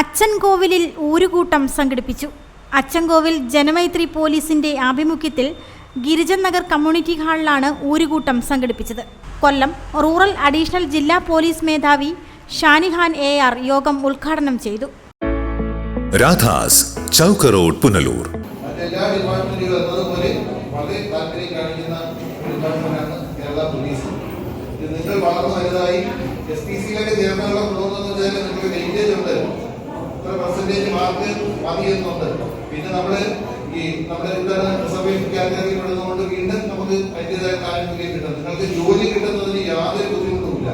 അച്ചൻകോവിലിൽ ഊരുകൂട്ടം സംഘടിപ്പിച്ചു. അച്ചൻകോവിൽ ജനമൈത്രി പോലീസിന്റെ ആഭിമുഖ്യത്തിൽ ഗിരിജൻ നഗർ കമ്മ്യൂണിറ്റി ഹാളിലാണ് ഊരുകൂട്ടം സംഘടിപ്പിച്ചത്. കൊല്ലം റൂറൽ അഡീഷണൽ ജില്ലാ പോലീസ് മേധാവി ഷാനിഹാൻ എ ആർ യോഗം ഉദ്ഘാടനം ചെയ്തു. രാധാസ് ചൗക്ക് റോഡ് പുനലൂർ. മറ്റെല്ലാ ഡിപ്പാർട്ട്മെന്റുകളും എന്നതുപോലെ വളരെ താല്പര്യം കാണിക്കുന്ന ഒരു ഡിപ്പാർട്ട്മെന്റാണ് കേരള പോലീസ്. നിങ്ങൾ വളർന്നു വലുതായി എസ് പി സിയിലൊക്കെ ചേർന്നുള്ള തോന്നുന്നത് വെച്ചാൽ നിങ്ങൾക്ക് വെയിറ്റേജ് ഉണ്ട്. പെർസെന്റേജ് മാർക്ക് മതിയെന്നുണ്ട് പിന്നെ നമ്മൾ ഈ നമ്മുടെ എന്താണ് റിസർവേഷൻ കാറ്റഗറി പെടുന്നതുകൊണ്ട് വീണ്ടും നമുക്ക് അതിന്റെതായ ആനുകൂല്യം കിട്ടും. നിങ്ങൾക്ക് ജോലി കിട്ടുന്നതിന് യാതൊരു ബുദ്ധിമുട്ടുമില്ല.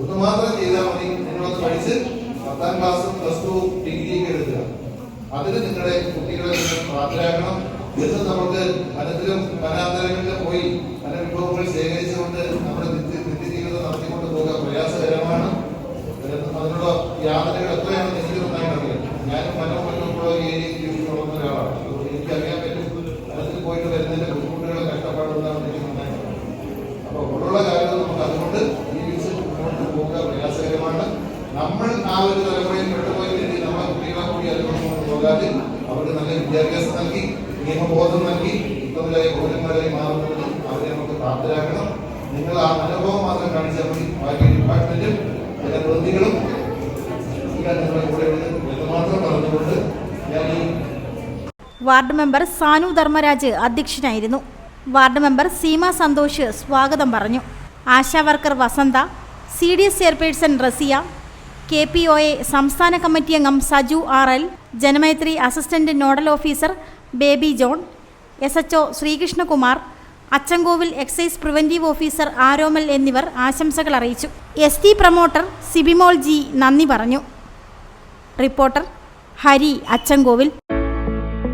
ഒന്ന് മാത്രം ചെയ്താൽ മതി. നിങ്ങളൊന്ന് പഠിച്ച് പത്താം ക്ലാസ് പ്ലസ് ടു ഡിഗ്രിയൊക്കെ എടുക്കുക. അതിന് നിങ്ങളുടെ കുട്ടികളെ പ്രാപ്തരാക്കണം. എന്ന് നമുക്ക് വനത്തിലും വനാന്തരങ്ങളിലും പോയി വനവിഭവങ്ങൾ ശേഖരിച്ചുകൊണ്ട് നമ്മുടെ വരുന്നതിന്റെ ബുദ്ധിമുട്ടുകളും കഷ്ടപ്പാടുകളാണ് എനിക്ക് നന്നായിട്ട് അറിയാം അപ്പൊ ഉള്ള കാര്യങ്ങൾ നമുക്ക് അതുകൊണ്ട് ജീവിച്ച് മുന്നോട്ട് പോവുക പ്രയാസകരമാണ്. നമ്മൾ ആ ഒരു തലമുറയിൽ പെട്ടുപോയി കഴിഞ്ഞ് നമ്മളെ കുട്ടികളെ കൂടി മുന്നോട്ട് പോകാതെ അവർക്ക് നല്ല വിദ്യാഭ്യാസം നൽകി നിയമബോധം നൽകി ഉത്തമരായ പൗരന്മാരായി മാറുന്നത് അവരെ നമുക്ക് പ്രാപ്തരാക്കണം. നിങ്ങൾ ആ അനുഭവം മാത്രം കാണിച്ചാൽ മതി. ബാക്കി ഡിപ്പാർട്ട്മെന്റും ജനപ്രതിനിധികളും നിങ്ങളുടെ കൂടെ ഉണ്ട് എന്ന് മാത്രം പറഞ്ഞുകൊണ്ട് ഞാൻ ഈ വാർഡ് മെമ്പർ സാനു ധർമ്മരാജ് അധ്യക്ഷനായിരുന്നു. വാർഡ് മെമ്പർ സീമ സന്തോഷ് സ്വാഗതം പറഞ്ഞു. Asha worker Vasantha C D S chairperson Raziya K P O A സംസ്ഥാന കമ്മിറ്റി അംഗം Saju R L Janamaithri assistant nodal officer Baby John S H O Sreekrishnakumar Achankovil excise preventive officer Aromal എന്നിവർ ആശംസകൾ അറിയിച്ചു. S T promoter Sibimol G നന്ദി പറഞ്ഞു. Reporter Hari Achankovil.